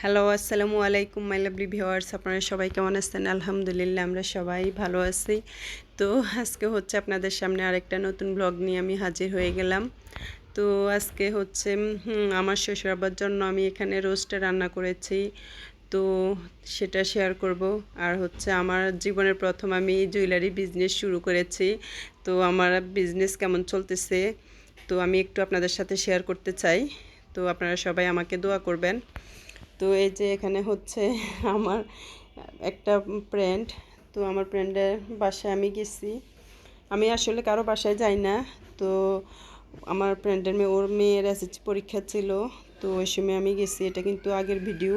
Hello আসসালামু আলাইকুম my lovely viewers আপনারা সবাই কেমন আছেন? আলহামদুলিল্লাহ, আমরা সবাই ভালো আছি। তো আজকে হচ্ছে আপনাদের সামনে আরেকটা নতুন ব্লগ নিয়ে আমি হাজির হয়ে গেলাম। তো আজকে হচ্ছে আমার শ্বশুরাবার জন্য আমি এখানে রোস্টে রান্না করেছি। তো সেটা শেয়ার করব। আর হচ্ছে আমার জীবনের প্রথম আমি জুয়েলারি বিজনেস শুরু করেছি। তো আমার বিজনেস কেমন চলতেছে, তো আমি একটু আপনাদের সাথে শেয়ার করতে চাই। তো আপনারা সবাই আমাকে দোয়া করবেন। তো এই যে এখানে হচ্ছে আমার একটা ফ্রেন্ড তো আমার ফ্রেন্ডের বাসায় আমি গেছি। আমি আসলে কারও বাসায় যাই না, তো আমার ফ্রেন্ডের মেয়ে, ওর মেয়ের এসএসসি পরীক্ষা ছিল, তো ওই সময় আমি গেছি। এটা কিন্তু আগের ভিডিও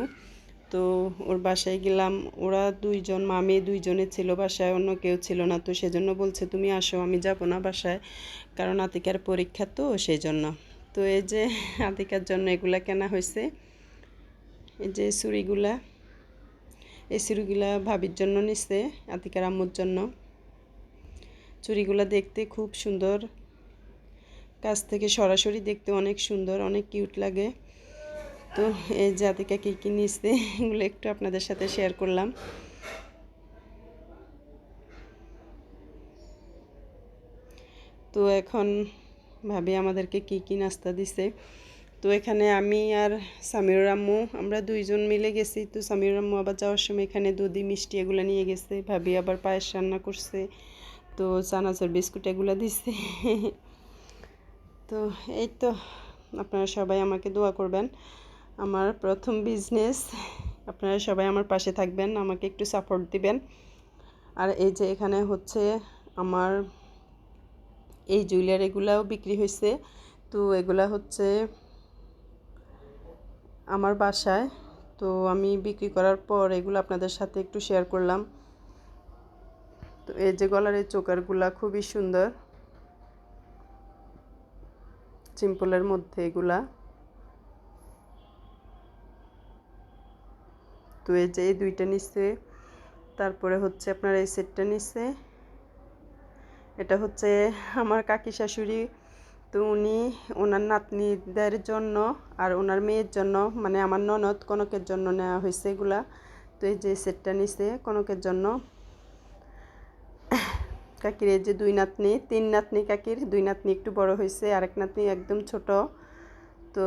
তো ওর বাসায় গেলাম। ওরা দুইজন মামি দুইজনে ছিল বাসায়, অন্য কেউ ছিল না। তো সেজন্য বলছে, তুমি আসো, আমি যাব না বাসায়। কারণ আতিকার পরীক্ষা তো সেই জন্য তো এই যে আতিকার জন্য এগুলা কেনা হয়েছে। এই যে চুড়িগুলা, এই চুড়িগুলা ভাবির জন্য নিচ্ছে আতিকার আম্মুর জন্য। চুড়িগুলা দেখতে খুব সুন্দর। কাছ থেকে সরাসরি দেখতে অনেক সুন্দর, অনেক কিউট লাগে। তো এই যে আতিকা কী কী নিচ্ছে এগুলো একটু আপনাদের সাথে শেয়ার করলাম। তো এখন ভাবি আমাদেরকে কি কি নাস্তা দিছে। তো এখানে আমি আর সামির আম্মু, আমরা দুইজন মিলে গেছি। তো সামির আম্মু আবার যাওয়ার সময় এখানে দুধি, মিষ্টি এগুলো নিয়ে গেছে। ভাবি আবার পায়েস রান্না করছে। তো চানাচুর বিস্কুট এগুলো দিছে। তো এই তো, আপনারা সবাই আমাকে দোয়া করবেন। আমার প্রথম বিজনেস আপনারা সবাই আমার পাশে থাকবেন, আমাকে একটু সাপোর্ট দিবেন। আর এই যে এখানে হচ্ছে আমার এই জুয়েলারিগুলাও বিক্রি হয়েছে তো এগুলা হচ্ছে আমার বাসায়। তো আমি বিক্রি করার পর এগুলো আপনাদের সাথে একটু শেয়ার করলাম। তো এই যে গলার এই চোকারগুলা খুবই সুন্দর। সিম্পলের মধ্যে এগুলা। তো এই যে এই দুইটা নিচ্ছে। তারপরে হচ্ছে আপনার এই সেটটা নিচ্ছে। এটা হচ্ছে আমার কাকি শাশুড়ি তো উনি ওনার নাতনিদের জন্য আর ওনার মেয়ের জন্য মানে আমার ননদ কনকের জন্য নেওয়া হয়েছে এগুলা। তো এই যে সেটটা নিছে কনকের জন্য। কাকির এই যে দুই নাতনি, তিন নাতনি কাকির, দুই নাতনি একটু বড় হয়েছে, আরেক নাতনি একদম ছোট। তো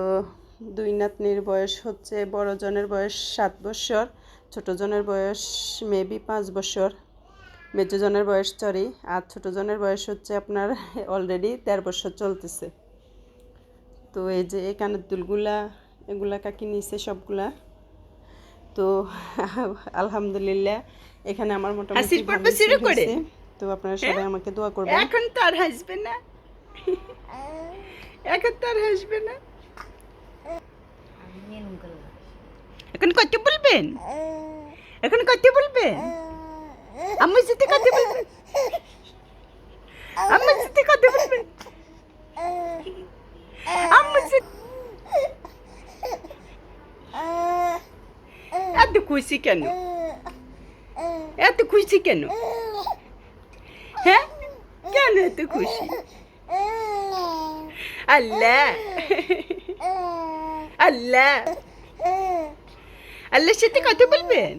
দুই নাতনির বয়স হচ্ছে, বড় জনের বয়স সাত বছর, ছোট জনের বয়স মেবি পাঁচ বছর। মেজো জনের বয়স চরি আর ছোটো জনের বয়স হচ্ছে আপনার অলরেডি দেড় বছর চলতেছে। তো এই যে এই কানের দুলগুলা এগুলা কাকি নিছে সবগুলা। তো আলহামদুলিল্লাহ এখানে আমার মোটামুটি? তো আপনারা সবাই আমাকে দোয়া করবেন। এখন তো আর হাসবে না। এখন তো আর হাসবে না। এখন কত বলবেন? এখন কত বলবেন? সাথে কত বলবেন আমার সাথে কত বলবেন আমার সাথে এত খুশি কেন এত খুশি কেন হ্যাঁ কেন এত খুশি আল্লাহ আল্লাহ আল্লাহর সাথে কথা বলবেন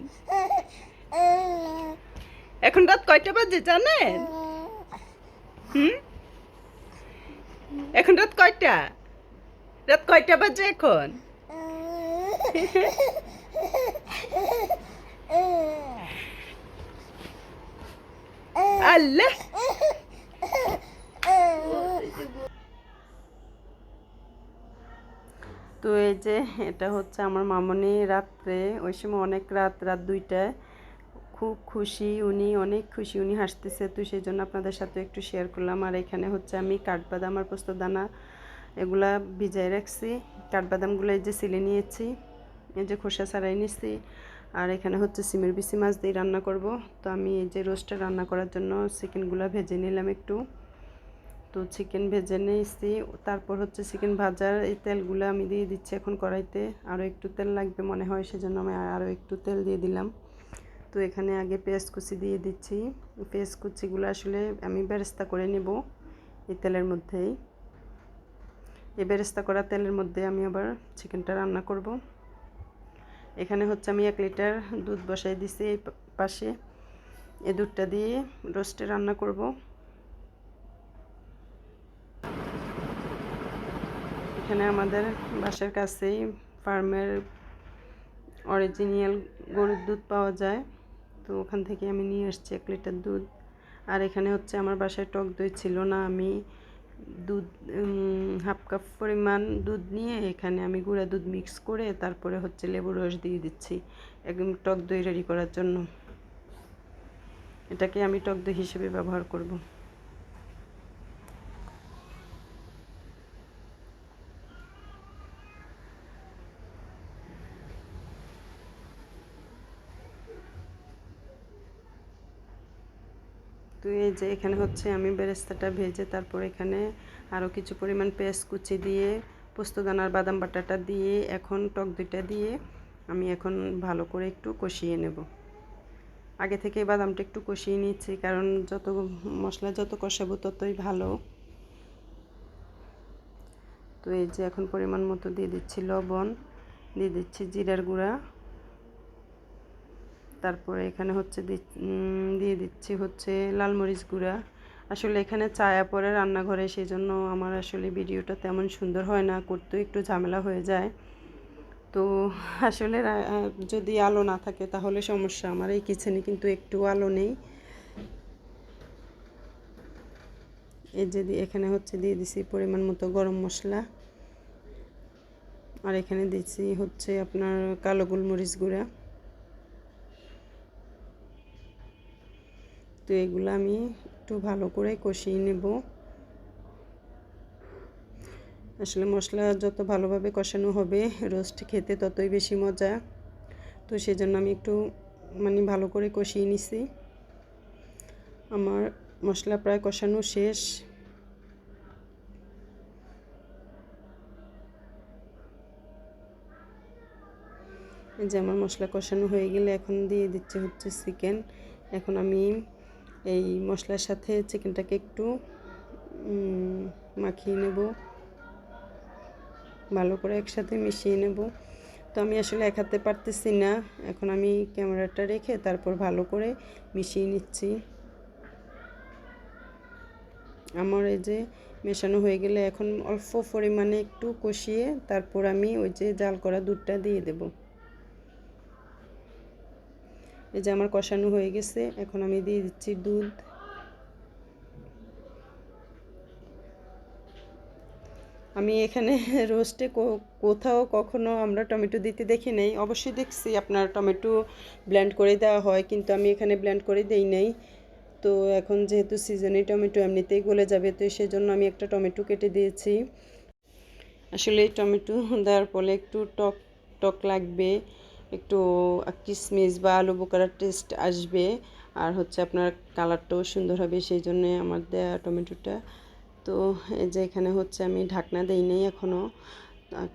এখন রাত কয়টা বাজে, জানেন? এখন রাত কয়টা? রাত কয়টা বাজে এখন? আল্লাহ! তো এই যে, এটা হচ্ছে আমার মামনি রাত্রে, ওই সময় অনেক রাত রাত দুইটায়। খুব খুশি, উনি অনেক খুশি, উনি হাসতেছে। তো সেই জন্য আপনাদের সাথে একটু শেয়ার করলাম। আর এখানে হচ্ছে আমি কাঠবাদাম আর পোস্ত দানা এগুলা ভিজাই রাখছি। কাঠবাদামগুলো এই যে সিলে নিয়েছি, এই যে খোসা ছাড়াই নিচ্ছি আর এখানে হচ্ছে সিমের বিসি মাছ দিয়ে রান্না করব। তো আমি এই যে রোস্টটা রান্না করার জন্য চিকেনগুলো ভেজে নিলাম একটু। তো চিকেন ভেজে নিয়েছি। তারপর হচ্ছে চিকেন ভাজার এই তেলগুলো আমি দিয়ে দিচ্ছি এখন কড়াইতে। আরও একটু তেল লাগবে মনে হয়, সেজন্য আমি আরও একটু তেল দিয়ে দিলাম। তো এখানে আগে পেঁয়াজ কুচি দিয়ে দিচ্ছি। পেঁয়াজ কুচিগুলো আসলে আমি বেরেস্তা করে নেব এই তেলের মধ্যেই। এই বেরেস্তা করা তেলের মধ্যে আমি আবার চিকেনটা রান্না করব। এখানে হচ্ছে আমি এক লিটার দুধ বসাই দিছি এই পাশে। এই দুধটা দিয়ে রোস্টে রান্না করব। এখানে আমাদের বাসার কাছেই ফার্মের অরিজিনাল গরুর দুধ পাওয়া যায়। তো ওখান থেকে আমি নিয়ে এসেছি এক লিটার দুধ। আর এখানে হচ্ছে আমার বাসায় টক দই ছিল না, আমি দুধ হাফ কাপ পরিমাণ দুধ নিয়ে এখানে আমি গুঁড়া দুধ মিক্স করে তারপরে হচ্ছে লেবুর রস দিয়ে দিচ্ছি একদম টক দই রেডি করার জন্য। এটাকে আমি টক দই হিসেবে ব্যবহার করব তো এই যে এখানে হচ্ছে আমি বেরেস্তাটা ভেজে তারপর এখানে আরও কিছু পরিমাণ পেঁয়াজ কুচি দিয়ে, পোস্তদানার বাদাম বাটাটা দিয়ে, এখন টক দইটা দিয়ে আমি এখন ভালো করে একটু কষিয়ে নেব। আগে থেকে বাদামটা একটু কষিয়ে নিচ্ছি কারণ যত মশলা যত কষাবো ততই ভালো। তো এই যে এখন পরিমাণ মতো দিয়ে দিচ্ছি লবণ, দিয়ে দিচ্ছি জিরার গুঁড়া। তারপরে এখানে হচ্ছে দিয়ে দিচ্ছি হচ্ছে লাল মরিচ গুঁড়া। আসলে এখানে চায়া পরে রান্নাঘরে সেই জন্য আমার আসলে ভিডিওটা তেমন সুন্দর হয় না, করতেও একটু ঝামেলা হয়ে যায়। তো আসলে যদি আলো না থাকে তাহলে সমস্যা, আমার এই কিচেনে কিন্তু একটু আলো নেই। এই যে এখানে হচ্ছে দিয়ে দিছি পরিমাণ মতো গরম মশলা। আর এখানে দিচ্ছি হচ্ছে আপনার কালো গোলমরিচ গুঁড়া। তো এগুলো আমি একটু ভালো করে কষিয়ে নেব। আসলে মশলা যত ভালোভাবে কষানো হবে, রোস্ট খেতে ততই বেশি মজা। তো সেজন্য আমি একটু মানে ভালো করে কষিয়ে নিছি। আমার মশলা প্রায় কষানো শেষ। যে আমার মশলা কষানো হয়ে গেলে এখন দিয়ে দিচ্ছে হচ্ছে চিকেন এখন আমি এই মশলার সাথে চিকেনটাকে একটু মাখিয়ে নেব। ভালো করে একসাথে মিশিয়ে নেব। তো আমি আসলে এক হাতে পারতেছি না। এখন আমি ক্যামেরাটা রেখে তারপর ভালো করে মিশিয়ে নিচ্ছি। আমার এই যে মেশানো হয়ে গেলে এখন অল্প পরিমাণে একটু কষিয়ে তারপর আমি ওই যে জাল করা দুধটা দিয়ে দেবো। এই যে আমার কষানো হয়ে গেছে, এখন আমি দিয়ে দিচ্ছি দুধ। আমি এখানে রোস্টে কোথাও কখনো আমরা টমেটো দিতে দেখি নাই। অবশ্যই দেখছি, আপনার টমেটো ব্ল্যান্ড করে দেওয়া হয়, কিন্তু আমি এখানে ব্ল্যান্ড করে দেই নাই। তো এখন যেহেতু সিজনে টমেটো এমনিতেই গলে যাবে, তো সেজন্য আমি একটা টমেটো কেটে দিয়েছি। আসলে এই টমেটো দেওয়ার ফলে একটু টক টক লাগবে। একটু কিশমিশ বা আলু বোকারার টেস্ট আসবে। আর হচ্ছে আপনার কালারটাও সুন্দর হবে, সেই জন্যে আমার দেয়া টমেটোটা। তো এই যে এখানে হচ্ছে আমি ঢাকনা দেই নেই এখনও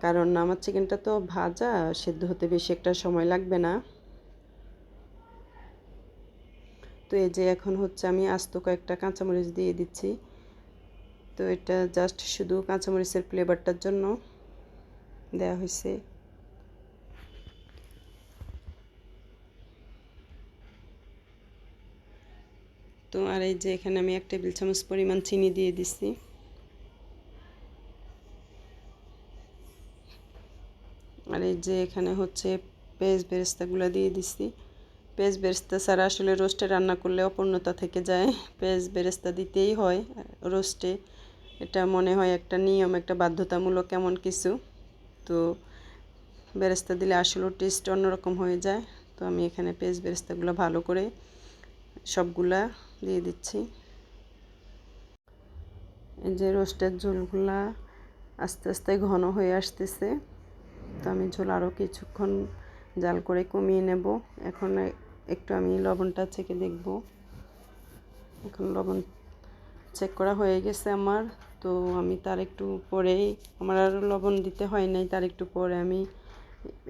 কারণ আমার চিকেনটা তো ভাজা, সেদ্ধ হতে বেশি একটা সময় লাগবে না। তো এই যে এখন হচ্ছে আমি আস্ত কয়েকটা কাঁচামরিচ দিয়ে দিচ্ছি। তো এটা জাস্ট শুধু কাঁচামরিচের ফ্লেভারটার জন্য দেওয়া হয়েছে তো আর এই যে এখানে আমি এক টেবিল চামচ পরিমাণ চিনি দিয়ে দিচ্ছি আর এই যে এখানে হচ্ছে পেঁয়াজ বেরেস্তাগুলো দিয়ে দিচ্ছি পেঁয়াজ বেরেস্তা ছাড়া আসলে রোস্টে রান্না করলে অপূর্ণতা থেকে যায়। পেঁয়াজ বেরেস্তা দিতেই হয় রোস্টে। এটা মনে হয় একটা নিয়ম, একটা বাধ্যতামূলক এমন কিছু। তো বেরেস্তা দিলে আসলেও টেস্ট অন্যরকম হয়ে যায়। তো আমি এখানে পেঁয়াজ বেরেস্তাগুলো ভালো করে সবগুলা দিয়ে দিচ্ছি। এই যে রোস্টের ঝোলগুলা আস্তে আস্তে ঘন হয়ে আসতেছে। তো আমি ঝোল আরও কিছুক্ষণ জাল করে কমিয়ে নেব। এখন একটু আমি লবণটা চেকে দেখব। এখন লবণ চেক করা হয়ে গেছে আমার। তো আমি তার একটু পরেই আমার আর লবণ দিতে হয় নাই, তার একটু পরে আমি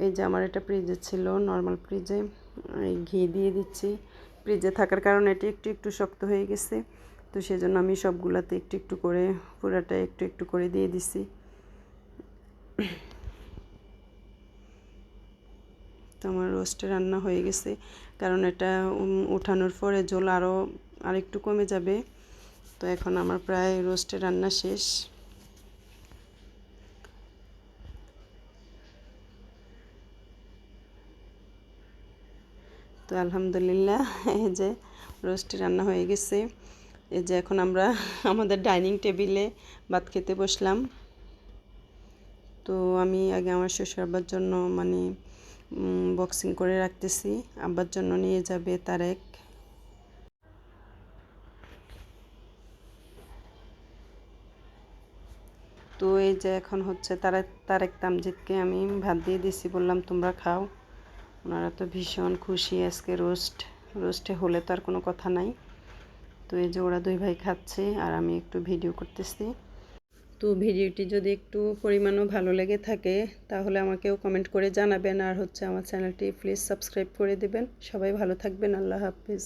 এই যে আমার এটা ফ্রিজে ছিল, নর্মাল ফ্রিজে ঘি দিয়ে দিচ্ছি। ফ্রিজে থাকার কারণে এটি একটু একটু শক্ত হয়ে গেছে। তো সেজন্য আমি সবগুলাতে একটু একটু করে পুরাটা একটু একটু করে দিয়ে দিছি। তো আমার রোস্টে রান্না হয়ে গেছে। কারণ এটা উঠানোর পরে জল আরও আরেকটু কমে যাবে। তো এখন আমার প্রায় রোস্টে রান্না শেষ। তো আলহামদুলিল্লাহ, এই যে রোস্টি রান্না হয়ে গেছে। এই যে এখন আমরা আমাদের ডাইনিং টেবিলে ভাত খেতে বসলাম। তো আমি আগে আমার শ্বশুর আব্বার জন্য মানে বক্সিং করে রাখতেছি। আব্বার জন্য নিয়ে যাবে তারেক। তো এই যে এখন হচ্ছে তারেক তারেক তামজিদকে আমি ভাত দিয়ে দিছি, বললাম, তোমরা খাও। ওনারা তো ভীষণ খুশি আজকে রোস্ট, রোস্টে হলে তো আর কোনো কথা নাই। তো এই যে ওরা দুই ভাই খাচ্ছে আর আমি একটু ভিডিও করতেছি। তো ভিডিওটি যদি একটু পরিমাণও ভালো লেগে থাকে, তাহলে আমাকেও কমেন্ট করে জানাবেন আর হচ্ছে আমার চ্যানেলটি প্লিজ সাবস্ক্রাইব করে দেবেন। সবাই ভালো থাকবেন, আল্লাহ হাফিজ।